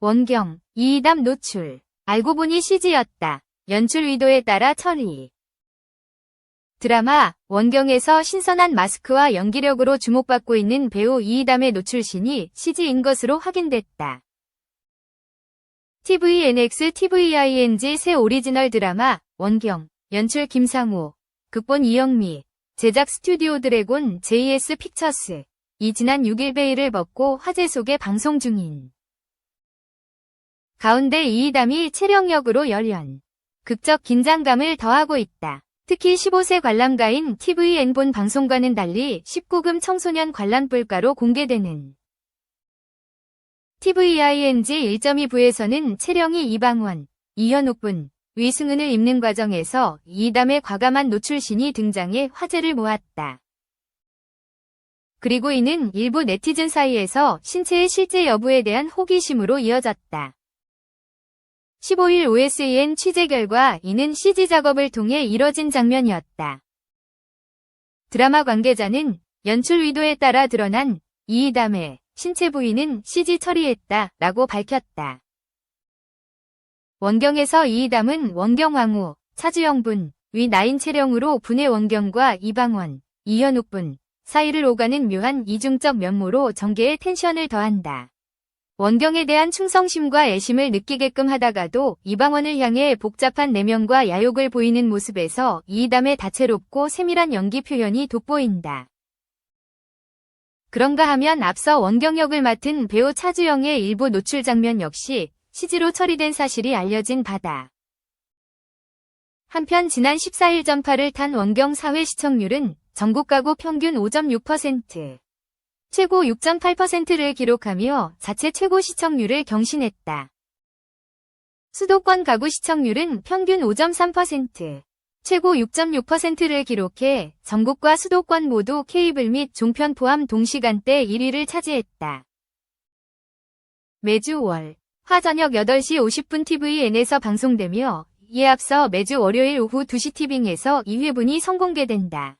원경, 이이담 노출. 알고 보니 CG였다. 연출 의도에 따라 처리. 드라마 원경에서 신선한 마스크와 연기력으로 주목받고 있는 배우 이이담의 노출신이 CG인 것으로 확인됐다. TVNX TVING 새 오리지널 드라마 원경 연출 김상우 극본 이영미 제작 스튜디오 드래곤 JS 픽처스 이 지난 6일 베일을 벗고 화제 속에 방송 중인 가운데 이이담이 체력역으로 열연 극적 긴장감을 더하고 있다. 특히 15세 관람가인 TVN본 방송과는 달리 19금 청소년 관람불가로 공개되는 TVING 1.2부에서는 채령이 이방원, 이현옥분, 위승은을 입는 과정에서 이담의 과감한 노출신이 등장해 화제를 모았다. 그리고 이는 일부 네티즌 사이에서 신체의 실제 여부에 대한 호기심으로 이어졌다. 15일 OSEN 취재 결과 이는 CG 작업을 통해 이뤄진 장면이었다. 드라마 관계자는 연출 의도에 따라 드러난 이이담의 신체 부위는 CG 처리했다 라고 밝혔다. 원경에서 이이담은 원경왕후, 차주영분, 위 나인 체령으로 분의 원경과 이방원, 이현욱분 사이를 오가는 묘한 이중적 면모로 전개에 텐션을 더한다. 원경에 대한 충성심과 애심을 느끼게끔 하다가도 이방원을 향해 복잡한 내면과 야욕을 보이는 모습에서 이이담의 다채롭고 세밀한 연기 표현이 돋보인다. 그런가 하면 앞서 원경 역을 맡은 배우 차주영의 일부 노출 장면 역시 CG로 처리된 사실이 알려진 바다. 한편 지난 14일 전파를 탄 원경 사회 시청률은 전국 가구 평균 5.6%, 최고 6.8%를 기록하며 자체 최고 시청률을 경신했다. 수도권 가구 시청률은 평균 5.3%, 최고 6.6%를 기록해 전국과 수도권 모두 케이블 및 종편 포함 동시간대 1위를 차지했다. 매주 월, 화 저녁 8시 50분 TVN에서 방송되며 이에 앞서 매주 월요일 오후 2시 티빙에서 2회분이 선공개된다.